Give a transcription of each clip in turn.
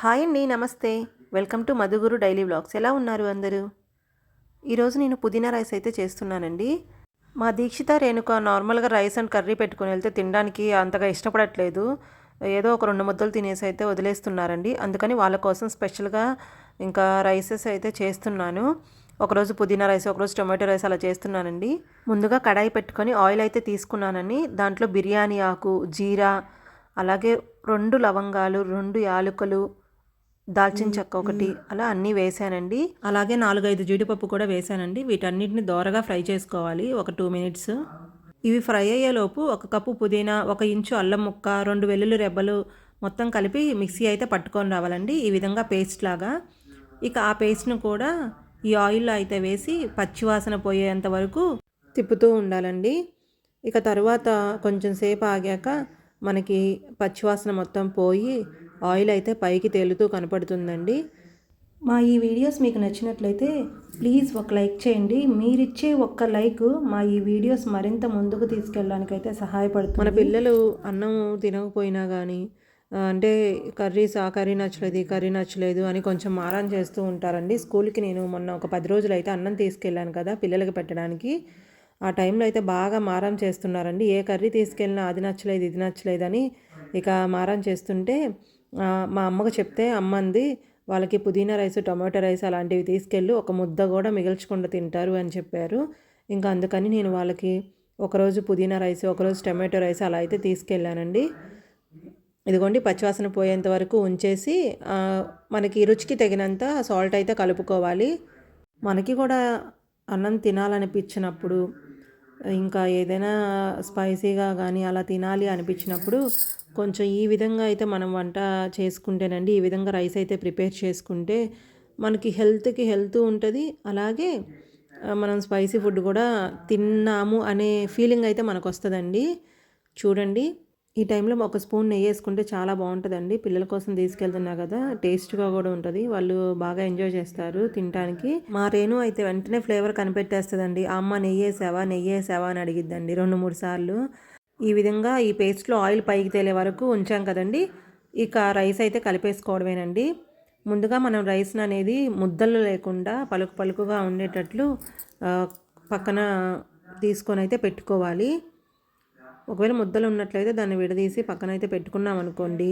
Hi అండి నమస్తే. Welcome to Madhuguru daily vlogs. ఎలా ఉన్నారు అందరూ? ఈరోజు నేను పుదీనా రైస్ అయితే చేస్తున్నానండి. మా దీక్షిత రేణుక నార్మల్గా రైస్ అండ్ కర్రీ పెట్టుకుని వెళ్తే తినడానికి అంతగా ఇష్టపడట్లేదు. ఏదో ఒక రెండు ముద్దలు తినేసి అయితే వదిలేస్తున్నారండి. అందుకని వాళ్ళ కోసం స్పెషల్గా ఇంకా రైసెస్ అయితే చేస్తున్నాను. ఒకరోజు పుదీనా రైస్ ఒకరోజు టొమాటో రైస్ అలా చేస్తున్నానండి. ముందుగా కడాయి పెట్టుకొని ఆయిల్ అయితే తీసుకున్నానని దాంట్లో బిర్యానీ ఆకు జీరా అలాగే రెండు లవంగాలు రెండు యాలకులు దాల్చిన చెక్క ఒకటి అలా అన్నీ వేసానండి. అలాగే నాలుగైదు జీడిపప్పు కూడా వేసానండి. వీటన్నిటిని దోరగా ఫ్రై చేసుకోవాలి ఒక టూ మినిట్స్. ఇవి ఫ్రై అయ్యేలోపు ఒక కప్పు పుదీనా ఒక ఇంచు అల్లం ముక్క రెండు వెల్లుల్లి రెబ్బలు మొత్తం కలిపి మిక్సీ అయితే పట్టుకొని రావాలండి. ఈ విధంగా పేస్ట్ లాగా. ఇక ఆ పేస్ట్ను కూడా ఈ ఆయిల్లో అయితే వేసి పచ్చివాసన పోయేంత వరకు తిప్పుతూ ఉండాలండి. ఇక తర్వాత కొంచెం సేపు ఆగాక మనకి పచ్చివాసన మొత్తం పోయి ఆయిల్ అయితే పైకి తేలుతూ కనపడుతుందండి. మా ఈ వీడియోస్ మీకు నచ్చినట్లయితే ప్లీజ్ ఒక లైక్ చేయండి. మీరిచ్చే ఒక్క లైక్ మా ఈ వీడియోస్ మరింత ముందుకు తీసుకెళ్ళడానికి అయితే సహాయపడుతుంది. మన పిల్లలు అన్నం తినకపోయినా కానీ అంటే కర్రీస్ ఆ కర్రీ నచ్చలేదు ఈ కర్రీ నచ్చలేదు అని కొంచెం మారం చేస్తూ ఉంటారండి. స్కూల్కి నేను మొన్న ఒక పది రోజులు అయితే అన్నం తీసుకెళ్ళాను కదా పిల్లలకి పెట్టడానికి. ఆ టైంలో అయితే బాగా మారం చేస్తున్నారండి. ఏ కర్రీ తీసుకెళ్ళినా అది నచ్చలేదు ఇది నచ్చలేదని ఇక మారం చేస్తుంటే మా అమ్మకు చెప్తే అమ్మంది వాళ్ళకి పుదీనా రైస్ టొమాటో రైస్ అలాంటివి తీసుకెళ్ళి ఒక ముద్ద కూడా మిగిల్చకుండా తింటారు అని చెప్పారు. ఇంకా అందుకని నేను వాళ్ళకి ఒకరోజు పుదీనా రైస్ ఒకరోజు టమాటో రైస్ అలా అయితే తీసుకెళ్ళానండి. ఇదిగోండి పచ్చివాసన పోయేంత వరకు ఉంచేసి మనకి రుచికి తగినంత సాల్ట్ అయితే కలుపుకోవాలి. మనకి కూడా అన్నం తినాలనిపించినప్పుడు ఇంకా ఏదైనా స్పైసీగా కానీ అలా తినాలి అనిపించినప్పుడు కొంచెం ఈ విధంగా అయితే మనం వంట చేసుకుంటేనండి ఈ విధంగా రైస్ అయితే ప్రిపేర్ చేసుకుంటే మనకి హెల్త్కి హెల్త్ ఉంటుంది. అలాగే మనం స్పైసీ ఫుడ్ కూడా తిన్నాము అనే ఫీలింగ్ అయితే మనకు వస్తుందండి చూడండి. ఈ టైంలో ఒక స్పూన్ నెయ్యి వేసుకుంటే చాలా బాగుంటుందండి. పిల్లల కోసం తీసుకెళ్తున్నా కదా టేస్ట్గా కూడా ఉంటుంది. వాళ్ళు బాగా ఎంజాయ్ చేస్తారు తినడానికి మా రేణు అయితే వెంటనే ఫ్లేవర్ కనిపెట్టేస్తుందండి. అమ్మ నెయ్యి వేసావా? నెయ్యి వేసావా? అని అడిగిద్దండి రెండు మూడు సార్లు. ఈ విధంగా ఈ పేస్ట్లో ఆయిల్ పైకి తేలే వరకు ఉంచాం కదండి. ఇక రైస్ అయితే కలిపేసుకోవడమేనండి. ముందుగా మనం రైస్ అనేది ముద్దలు లేకుండా పలుకు పలుకుగా ఉండేటట్లు పక్కన తీసుకొని అయితే పెట్టుకోవాలి. ఒకవేళ ముద్దలు ఉన్నట్లయితే దాన్ని విడదీసి పక్కన అయితే పెట్టుకున్నాం అనుకోండి.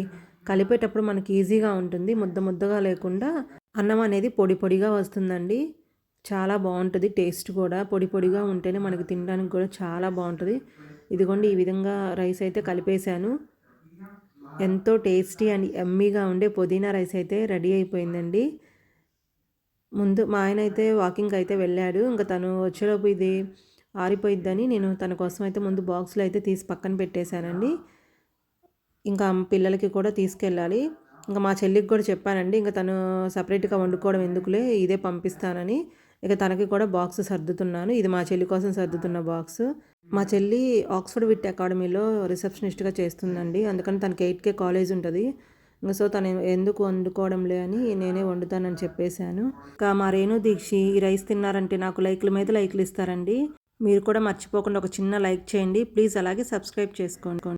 కలిపేటప్పుడు మనకి ఈజీగా ఉంటుంది. ముద్ద ముద్దగా లేకుండా అన్నం అనేది పొడి పొడిగా వస్తుందండి. చాలా బాగుంటుంది. టేస్ట్ కూడా పొడి పొడిగా ఉంటేనే మనకి తినడానికి కూడా చాలా బాగుంటుంది. ఇదిగోండి ఈ విధంగా రైస్ అయితే కలిపేశాను. ఎంతో టేస్టీ అండ్ ఎమ్మీగా ఉండే పుదీనా రైస్ అయితే రెడీ అయిపోయిందండి. ముందు మా ఆయన అయితే వాకింగ్ అయితే వెళ్ళాడు. ఇంకా తను వచ్చేలోపు ఇది ఆరిపోయిద్దని నేను తన కోసం అయితే ముందు బాక్స్లో అయితే తీసి పక్కన పెట్టేశానండి. ఇంకా పిల్లలకి కూడా తీసుకెళ్ళాలి. ఇంకా మా చెల్లికి కూడా చెప్పానండి ఇంకా తను సపరేట్గా వండుకోవడం ఎందుకులే ఇదే పంపిస్తానని. ఇక తనకి కూడా బాక్స్ సర్దుతున్నాను. ఇది మా చెల్లి కోసం సర్దుతున్న బాక్స్. మా చెల్లి ఆక్స్ఫర్డ్ విట్ అకాడమీలో రిసెప్షనిస్ట్గా చేస్తుందండి. అందుకని తనకి ఎయిట్కే కాలేజ్ ఉంటుంది. ఇంకా సో తను ఎందుకు వండుకోవడంలే అని నేనే వండుతానని చెప్పేశాను. ఇంకా మా రేణు దీక్షి ఈ రైస్ తిన్నారంటే నాకు లైక్ల మీద లైక్లు ఇస్తారండి. మీరు కూడా మర్చిపోకుండా ఒక చిన్న లైక్ చేయండి. ప్లీజ్ అలాగే సబ్స్క్రైబ్ చేసుకోండి.